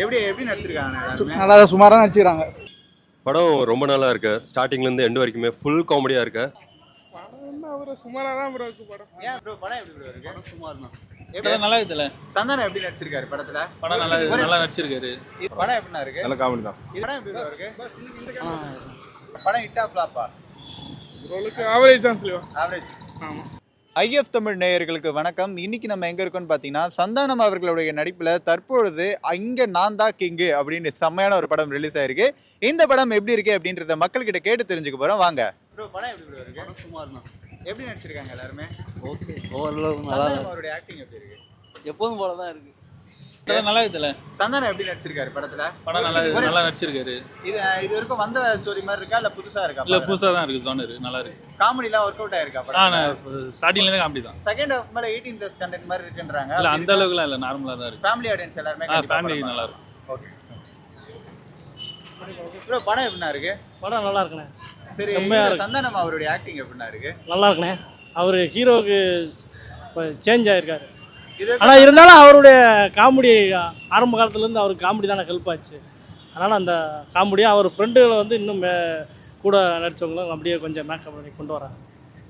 எப்படி எப்படி நடிச்சிருக்காங்க நல்லா சுமாராக நடிச்சுக்கிறாங்க. படம் ரொம்ப நல்லா இருக்கு. ஸ்டார்டிங்ல இருந்து எண்ட் வரைக்குமே ஃபுல் காமெடியா இருக்கு. அவரை சுமாராக தான் ப்ரோ இருக்கு படம். ஏன் ப்ரோ படம் எப்படி ப்ரோ இருக்கு? சுமார் தான் எப்படி? நல்லா இருக்குதுல்ல சந்தானம் எப்படி நடிச்சிருக்காரு படத்துல? படம் நல்லா ஒரு- நல்லா நடிச்சிருக்காரு. இது படம் எப்படிண்ணா இருக்கு? நல்ல காமெடி தான். படம் எப்படி இருக்கு? படம் ஹிட்டா ஃபிளாப்பா ரோலுக்கு ஆவரேஜ் தான் ஆவரேஜ் ஆமாம் ஐஎஃப் தமிழ் நேயர்களுக்கு வணக்கம். இன்னைக்கு நம்ம எங்க இருக்கோம்னு பார்த்தீங்கன்னா சந்தானம் அவர்களுடைய நடிப்புல தற்பொழுது இங்க நான் தான் கிங்கு அப்படின்னு செம்மையான ஒரு படம் ரிலீஸ் ஆயிருக்கு. இந்த படம் எப்படி இருக்கு அப்படின்றத மக்கள்கிட்ட கேட்டு தெரிஞ்சுக்க போறோம். வாங்க. ப்ரோ படம் எப்படி ப்ரோ இருக்கு? சுமார் தான் எப்படி நடிச்சிருக்காங்க எல்லாருமே? ஓகே ஓரளவு நல்லா சந்தானம் அவருடைய ஆக்டிங் எப்படி இருக்கு? எப்போதும் போல தான் இருக்கு. படம் நல்லா இருக்குதுல்ல? சந்தானம் எப்படி நடிச்சிருக்காரு படத்துல? படம் நல்லா நல்லா நடிச்சிருக்காரு. இது இது வரைக்கும் வந்த ஸ்டோரி மாதிரி இருக்கா? இல்ல புதுசா இருக்கா இல்ல புதுசா தான் இருக்கு தோணுது. நல்லா இருக்கு. காமெடிலாம் ஒர்க் அவுட் ஆயிருக்கா படம் ஸ்டார்டிங்ல இருந்து காமெடி தான். செகண்ட் ஹாஃப் மேல 18 பிளஸ் கண்டென்ட் மாதிரி இருக்குன்றாங்க. இல்ல அந்த அளவுக்குலாம் இல்ல நார்மலா தான் இருக்கு. ஃபேமிலி ஆடியன்ஸ் எல்லாருமே ஃபேமிலி நல்லா இருக்கும். ஓகே ப்ரோ படம் எப்படிண்ணா இருக்கு? படம் நல்லா இருக்குண்ணே. சரி செம்மையா இதுல இருக்கு. சந்தானம் அவருடைய ஆக்டிங் எப்படிண்ணா இருக்கு? நல்லா இருக்குண்ணே. அவர் ஹீரோவுக்கு சேஞ்ச் ஆயிருக்காரு. ஆனால் இருந்தாலும் அவருடைய காமெடி ஆரம்ப காலத்துலேருந்து அவருக்கு காமெடி தானே ஹெல்ப் ஆச்சு. அதனால் அந்த காமெடியாக அவர் ஃப்ரெண்டுகளை வந்து இன்னும் கூட நடித்தவங்களும் அப்படியே கொஞ்சம் மேக்கப் பண்ணி கொண்டு வராங்க.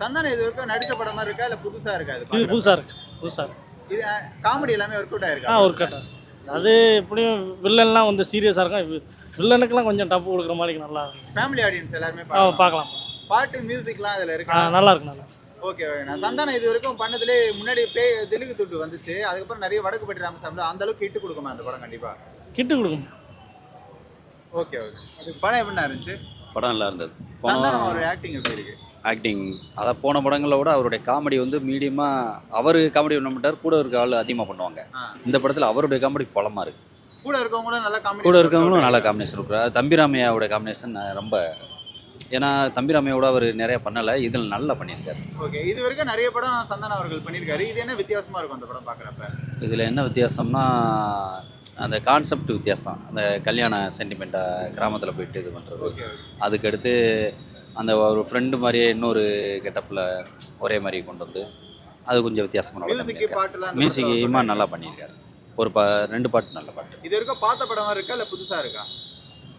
சந்தானம் இது வரைக்கும் படம் மாதிரி இருக்கா? இல்ல புதுசா இருக்கா இது? புதுசாக இருக்கு. புதுசாக இருக்கு. இது காமெடி எல்லாமே ஒர்க் அவுட் ஆ ஆயிருக்கா ஒரு கட்டம் அது எப்படியும் வில்லன்லாம் வந்து சீரியஸாக இருக்கும். வில்லனுக்கெல்லாம் கொஞ்சம் டப்பு கொடுக்குற மாதிரி நல்லா இருக்கும். ஃபேமிலி ஆடியன்ஸ் எல்லாருமே பார்க்கலாம். பாட்டு மியூசிக்லாம் அதுல இருக்கா? நல்லா இருக்கு நல்லா. ஓகே நான் சந்தானம் இது வரைக்கும் பண்ணதுலே முன்னாடி பே தெலுங்கு துட்டு வந்துச்சு. அதுக்கப்புறம் நிறைய வடக்கு பட்டி ராமசாமில அந்த அளவுக்கு ஹிட் கொடுக்குமா அந்த படம் கண்டிப்பா? கிட்டு கொடுக்கும். ஓகே ஓகே படம் எப்படிண்ணா இருந்துச்சு? படம் நல்லா இருந்தது. சந்தானம் அவருடைய ஆக்டிங் எப்படி இருக்கு? ஆக்டிங் அதான் போன படங்களை விட அவருடைய காமெடி வந்து மீடியமாக அவர் காமெடி பண்ண மாட்டார் கூட இருக்க ஆள் அதிகமாக பண்ணுவாங்க. இந்த படத்தில் அவருடைய காமெடி பலமாக இருக்கு. கூட இருக்கவங்களும் நல்லா காமெடி கூட இருக்கவங்களும் நல்ல காம்பினேஷன் இருக்கிறார் தம்பிராமையாவோட காம்பினேஷன் ரொம்ப ஏன்னா தம்பிராமையோட அவர் நிறைய பண்ணலை. இதில் நல்லா பண்ணியிருக்காரு. ஓகே இது வரைக்கும் நிறைய படம் சந்தானம் அவர்கள் பண்ணியிருக்காரு. இது என்ன வித்தியாசமா இருக்கும் அந்த படம் பார்க்குறப்ப? இதில் என்ன வித்தியாசம்னா அந்த கான்செப்ட் வித்தியாசம். அந்த கல்யாண சென்டிமெண்ட்டாக கிராமத்தில் போயிட்டு இது பண்ணுறது அதுக்கடுத்து அந்த ஒரு ஃப்ரெண்டு மாதிரியே இன்னொரு கெட்டப்பில் ஒரே மாதிரி கொண்டு வந்து அது கொஞ்சம் வித்தியாசமாக நல்லா மியூசிக் இமான் நல்லா பண்ணியிருக்காரு. ஒரு பா ரெண்டு பாட்டு நல்ல பாட்டு. இது வரைக்கும் பார்த்த படமா இருக்கா? இல்ல புதுசா இருக்கா?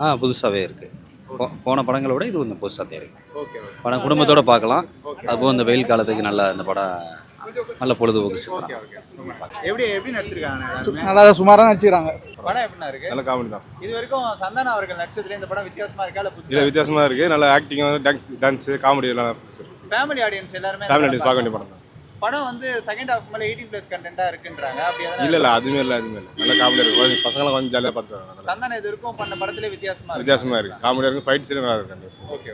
ஆ புதுசாகவே இருக்குது போன படங்களை விட இது கொஞ்சம் புதுசாக ஓகே படம் குடும்பத்தோட பார்க்கலாம். அதுபோல் இந்த வெயில் காலத்துக்கு நல்லா இந்த படம் நல்ல பொழுதுபோக்கு ஓகே சித்திரம் ஓகே. எப்படி எப்படி நடிச்சிருக்காங்க எல்லாருமே நல்லா சுமாராக நடிச்சுக்கிறாங்க. படம் எப்படிண்ணா இருக்கு? நல்ல காமெடி தான். இது வரைக்கும் சந்தானம் அவர்கள் நடிச்சதுல இந்த படம் வித்தியாசமா இருக்கா இல்ல வித்தியாசமா இருக்கு. நல்ல ஆக்டிங் டான்ஸ் டான்ஸ் காமெடி எல்லாம் ஃபேமிலி ஆடியன்ஸ் எல்லாருமே ஃபேமிலி ஆடியன்ஸ் பார்க்க வேண்டிய படம் தான். படம் வந்து செகண்ட் ஹாஃப் மேல 18 பிளஸ் கண்டென்ட்டா இருக்குன்றாங்க. அப்படி இல்லை இல்லை அதுவுமே இல்லை அதுவுமே இல்லை. நல்ல காமெடி இருக்கு. கொஞ்சம் பசங்களாம் கொஞ்சம் ஜாலியாக பார்த்துருக்காங்க சந்தானம் இது வரைக்கும் பண்ண படத்துல வித்தியாசமா இருக்கு. வித்தியாசமா இருக்கு. காமெடியாக இருக்கு ஃபைட் சீன் நல்லா இருக்கு. ஓகே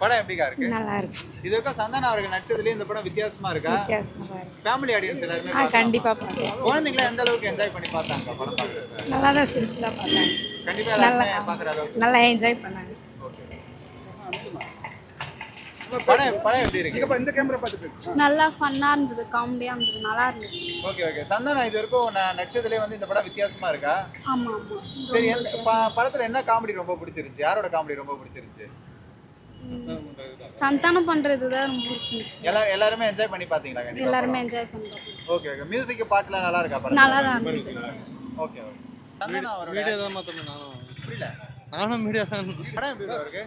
படம் எப்படிக்கா இருக்கு? நல்லா இருக்கு. இது வரைக்கும் சந்தானம் அவர்கள் நடிச்சதுல இந்த படம் வித்தியாசமா இருக்கா? வித்தியாசமா இருக்கு. ஃபேமிலி ஆடியன்ஸ் எல்லாருமே. கண்டிப்பா பார்க்கலாம். குழந்தைங்கள எந்த அளவுக்கு என்ஜாய் பண்ணி பார்த்தாங்க படம் பார்க்கறது நல்லா தான் சிரிச்சு தான் பார்த்தாங்க. கண்டிப்பா நல்லா பார்க்குற அளவுக்கு. நல்லா என்ஜாய் பண்ணாங்க. படம் படம் எப்படி இருக்கு? இந்த கேமரா பார்த்துட்டு நல்லா ஃபன்னாக இருந்தது காமெடியாக இருந்தது நல்லா இருந்தது. ஓகே ஓகே சந்தானம் இது வரைக்கும் நான் நடிச்சதுலேயே வந்து இந்த படம் வித்தியாசமா இருக்கா? ஆமாம் ஆமாம் சரி படத்துல என்ன காமெடி ரொம்ப பிடிச்சிருந்துச்சு? யாரோட காமெடி ரொம்ப பிடிச்சிருந்துச்சு? சந்தானம் பண்ணுறது தான் ரொம்ப பிடிச்சிருந்துச்சு. எல்லாரும் எல்லாருமே என்ஜாய் பண்ணி பாத்தீங்களா எல்லாருமே என்ஜாய் பண்ணுறோம் ஓகே ஓகே மியூசிக் பாட்டுலாம் நல்லா இருக்கா படம் நல்லா தான் ஓகே ஓகே சந்தானம் அவரோட மீடியா தான் மாற்றணும் நானும். புரியல. நானும் மீடியா தான் படம் எப்படி இருக்கு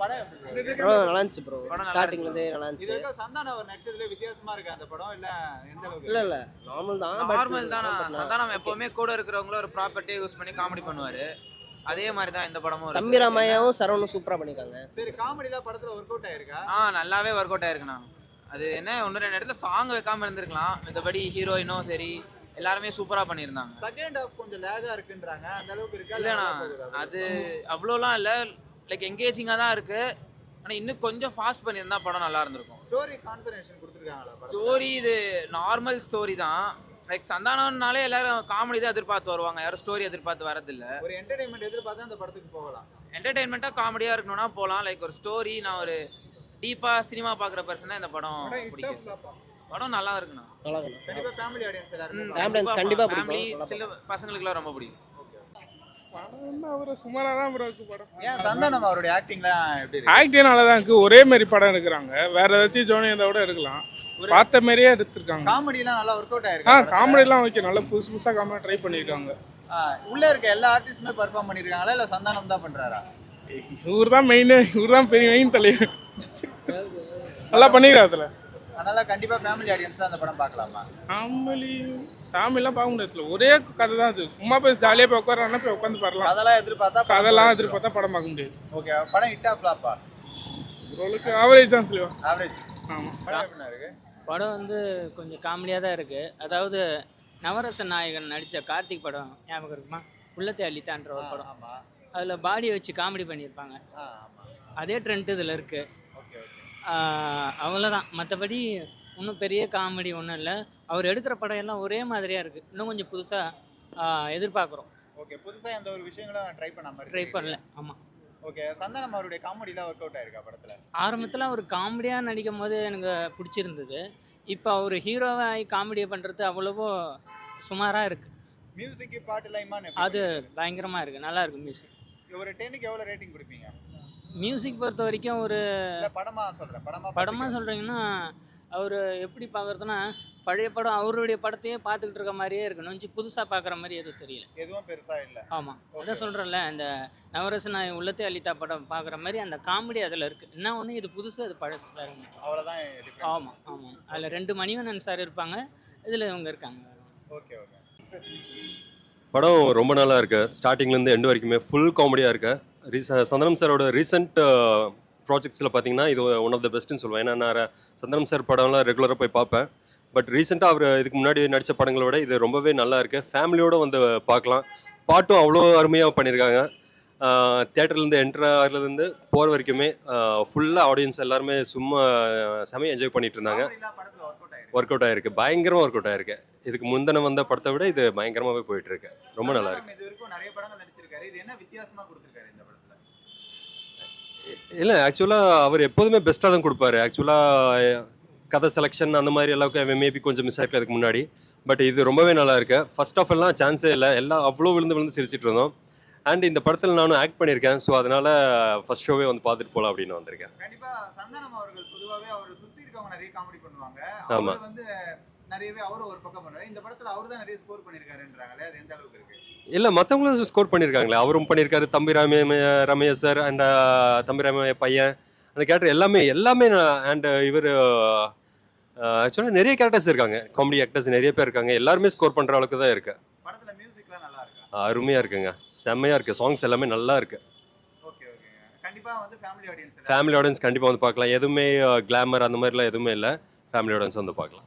படம் நல்லா இருந்துச்சு ப்ரோ ஸ்டார்டிங்லேருந்தே நல்லா இருந்துச்சு. சந்தானம் அவர் நடிச்சதுல வித்தியாசமா இருக்கு அந்த படம் இல்ல எந்த அளவுக்கு? இல்லை இல்லை. நார்மல் தான் நார்மல் தான்? சந்தானம் எப்பவுமே கூட இருக்கிறவங்கள ஒரு ப்ராப்பர்ட்டியை யூஸ் பண்ணி காமெடி பண்ணுவாரு. அதே மாதிரி தான் இந்த படமும் இருக்கு. தம்பி ராமையாவும் சரவணும் சூப்பராக பண்ணியிருக்காங்க சரி காமெடிலாம் படத்துல ஒர்க் அவுட் ஆயிருக்கா? ஆ நல்லாவே ஒர்க் அவுட் ஆயிருக்குண்ணா. அது என்ன ஒன்று ரெண்டு இடத்துல சாங் வைக்காம இருந்திருக்கலாம். மத்தபடி ஹீரோயினும் சரி எல்லாருமே சூப்பரா பண்ணியிருந்தாங்க. செகண்ட் ஹாஃப் கொஞ்சம் லேகா இருக்குன்றாங்க. அந்த அளவுக்கு இருக்கா? இல்லைண்ணா அது அவ்வளோலாம் இல்லை. லைக் என்கேஜிங்காக தான் இருக்கு. ஆனால் இன்னும் கொஞ்சம் ஃபாஸ்ட் பண்ணியிருந்தா படம் நல்லா இருந்திருக்கும். ஸ்டோரி கான்சன்ட்ரேஷன் கொடுத்துருக்காங்களா ஸ்டோரி இது நார்மல் ஸ்டோரி தான். லைக் சந்தானம்னாலே எல்லாரும் காமெடி தான் எதிர்பார்த்து வருவாங்க. யாரும் ஸ்டோரி எதிர்பார்த்து வரதில்ல. ஒரு என்டர்டைன்மெண்ட் எதிர்பார்த்தா அந்த படத்துக்கு போகலாம். என்டர்டைன்மெண்ட்டாக காமெடியாக இருக்கணும்னா போகலாம் லைக் ஒரு ஸ்டோரி நான் ஒரு டீப்பாக சினிமா பார்க்குற பர்சன் தான் இந்த படம் பிடிக்கும். படம் நல்லா இருக்குண்ணா. நல்லா இருக்கும் கண்டிப்பா ஃபேமிலி ஆடியன்ஸ் எல்லாரும் audience கண்டிப்பா பிடிக்கும். சில பசங்களுக்குலாம் ரொம்ப பிடிக்கும். சந்தானம் அவருடைய ஆக்டிங்லாம் எப்படி இருக்கு? ஆக்டே நல்லா தான் இருக்கு. ஒரே மாதிரி படம் எடுக்கிறாங்க. வேற ஏதாச்சும் ஜோனி இருந்தால் கூட எடுக்கலாம். பார்த்த மாதிரியே எடுத்திருக்காங்க. காமெடிலாம் நல்லா ஒர்க் அவுட் ஆ ஆயிருக்கு காமெடிலாம் ஓகே நல்லா புதுசு புதுசாக காமெடி ட்ரை பண்ணியிருக்காங்க ஆ, உள்ள இருக்க எல்லா ஆர்டிஸ்டுமே பெர்ஃபார்ம் பண்ணிருக்காங்களா? இல்ல சந்தானம் தான் பண்றாரா? இவர் தான் மெயின் இவர் தான் பெரிய மெயின் தலைவர். நல்லா பண்ணிக்கிறார் அதில். அதனால கண்டிப்பா ஃபேமிலி ஆடியன்ஸ் தான் அந்த படம் பார்க்கலாமா? சாமலி சாமிலாம் பார்க்க முடியாது ஒரே கதை தான் அது. சும்மா போய் ஜாலியாக போய் உட்காரானா போய் உட்காந்து பாரலாம். அதெல்லாம் எதிர்பார்த்தா கதைலாம் எதிர்பார்த்தா படம் பார்க்க முடியாது. ஓகே படம் ஹிட்டா ஃபிளாப்பா ஓரளவுக்கு ஆவரேஜ் தான் சொல்லுவா. ஆவரேஜ் ஆமாம் படம் எப்படி இருக்கு? படம் வந்து கொஞ்சம் காமெடியாக தான் இருக்குது அதாவது நவரச நாயகன் நடித்த கார்த்திக் படம் ஞாபகம் இருக்குமா? உள்ளத்தை அளித்தான்ற ஒரு படம். ஆமா. அதில் பாடியை வச்சு காமெடி பண்ணியிருப்பாங்க. அதே ட்ரெண்ட் இதில் இருக்குது அவ்வளோதான் மற்றபடி ஒன்றும் பெரிய காமெடி ஒன்றும் இல்லை. அவர் எடுக்கிற படம் எல்லாம் ஒரே மாதிரியாக இருக்குது இன்னும் கொஞ்சம் புதுசாக எதிர்பார்க்குறோம். ஓகே புதுசா எந்த ஒரு விஷயங்களும் ட்ரை பண்ணாம ட்ரை பண்ணல. ஆமாம் ஓகே சந்தானம் அவருடைய காமெடிலாம் ஒர்க் அவுட் ஆயிருக்கா படத்துல? ஆரம்பத்தில் அவர் காமெடியாக நடிக்கும் போது எனக்கு பிடிச்சிருந்தது. இப்போ அவர் ஹீரோவாக ஆகி காமெடியை பண்ணுறது அவ்வளவோ சுமாராக இருக்குது மியூசிக் பாட்டுலாம் இமான் எப்படி அது? பயங்கரமாக இருக்குது நல்லா இருக்கு மியூசிக் ஒரு டென்னுக்கு எவ்வளவு ரேட்டிங் கொடுப்பீங்க? மியூசிக் பொறுத்த வரைக்கும் ஒரு இல்ல படமா சொல்றேன் படமா படமாக பார்த்துக்க. சொல்கிறீங்கன்னா அவர் எப்படி பார்க்குறதுனா பழைய படம் அவருடைய படத்தையே பார்த்துக்கிட்டு இருக்க மாதிரியே இருக்கு கொஞ்சம் புதுசாக பார்க்குற மாதிரி எதுவும் தெரியல. எதுவும் பெருசா இல்ல. ஆமாம். அதான் சொல்கிறேன்ல அந்த நவரச நாய் உள்ளத்தை அளித்தா படம் பார்க்குற மாதிரி அந்த காமெடி அதில் இருக்குது என்ன ஒன்று இது புதுசு அது பழசு difference. ஆமாம் ஆமாம் அதில் ரெண்டு மணிவண்ணன் சார் இருப்பாங்க. இதில் இவங்க இருக்காங்க. Okay okay. படம் ரொம்ப நல்லா இருக்கு. ஸ்டார்டிங்லேருந்து எண்டு வரைக்குமே ஃபுல் காமெடியாக இருக்கு. ரீச சந்தனம் சாரோட ரீசெண்ட் ப்ராஜெக்ட்ஸில் பார்த்தீங்கன்னா இது ஒன் ஆஃப் த பெஸ்ட்டுன்னு சொல்லுவேன். ஏன்னா நான் சந்தனம் சார் படம்லாம் ரெகுலராக போய் பார்ப்பேன் பட் ரீசெண்டாக அவர் இதுக்கு முன்னாடி நடித்த படங்களை விட இது ரொம்பவே நல்லா இருக்குது ஃபேமிலியோடு வந்து பார்க்கலாம் பாட்டும் அவ்வளோ அருமையாக பண்ணியிருக்காங்க தேட்டர்லேருந்து என்ட்ரு ஆகிறதுலேருந்து போகிற வரைக்குமே ஃபுல்லாக ஆடியன்ஸ் எல்லாருமே சும்மா செமையாக என்ஜாய் பண்ணிட்டு இருந்தாங்க. ஒர்க் அவுட் ஆயிருக்கு. பயங்கரமாக ஒர்க் அவுட் ஆகிருக்கு இதுக்கு முந்தின வந்த படத்தை விட இது பயங்கரமாகவே போயிட்டுருக்கு ரொம்ப நல்லா இருக்கு சந்தானம் இது வரைக்கும் நிறைய படங்கள் நடிச்சிருக்காரு இது என்ன வித்தியாசமா கொடுத்திருக்காரு இந்த படத்துல இல்லை ஆக்சுவலாக அவர் எப்போதுமே பெஸ்ட்டாக தான் கொடுப்பாரு. ஆக்சுவலாக கதை செலெக்ஷன் அந்த மாதிரி எல்லாம் மேபி கொஞ்சம் மிஸ் ஆயிருக்கு அதுக்கு முன்னாடி. பட் இது ரொம்பவே நல்லா இருக்கு. ஃபர்ஸ்ட் ஆஃப் எல்லாம் சான்ஸே இல்லை. எல்லாம் அவ்வளோ விழுந்து விழுந்து சிரிச்சிட்டு இருந்தோம். அண்ட் இந்த படத்தில் நானும் ஆக்ட் பண்ணியிருக்கேன். ஸோ அதனால ஃபர்ஸ்ட் ஷோவே வந்து பார்த்துட்டு போகலாம் அப்படின்னு வந்திருக்கேன். கண்டிப்பா சந்தானம் அவர்கள் பொதுவாகவே அவர் சுத்தி இருக்கவங்க நிறைய காமெடி பண்ணுவாங்க. ஆமா. அவர் வந்து நிறையவே அவரும் ஒரு பக்கம் பண்ணுவாரு. இந்த படத்துல அவர் தான் நிறைய ஸ்கோர் பண்ணிருக்காருன்றாங்களே அது எந்த அளவுக்கு இருக்கு? இல்லை மற்றவங்களும் ஸ்கோர் பண்ணியிருக்காங்களே அவரும் பண்ணியிருக்காரு தம்பி ராமைய ரமேஷ் சார் அண்ட் தம்பி ராமைய பையன். அந்த கேரக்டர் எல்லாமே எல்லாமே அண்ட் இவர் ஆக்சுவலாக நிறைய கேரக்டர்ஸ் இருக்காங்க. காமெடி ஆக்டர்ஸ் நிறைய பேர் இருக்காங்க. எல்லாருமே ஸ்கோர் பண்ணுற அளவுக்கு தான் இருக்கு. படத்துல மியூசிக்லாம் நல்லா இருக்கா? அருமையாக இருக்குங்க. செம்மையாக இருக்குது சாங்ஸ் எல்லாமே நல்லா இருக்கு. ஓகே ஓகே கண்டிப்பா வந்து ஃபேமிலி ஆடியன்ஸ் ஃபேமிலி ஆடியன்ஸ் கண்டிப்பாக வந்து பார்க்கலாம். எதுவுமே கிளாமர் அந்த மாதிரிலாம் எதுவுமே இல்லை. ஃபேமிலி ஆடியன்ஸ் வந்து பார்க்கலாம்.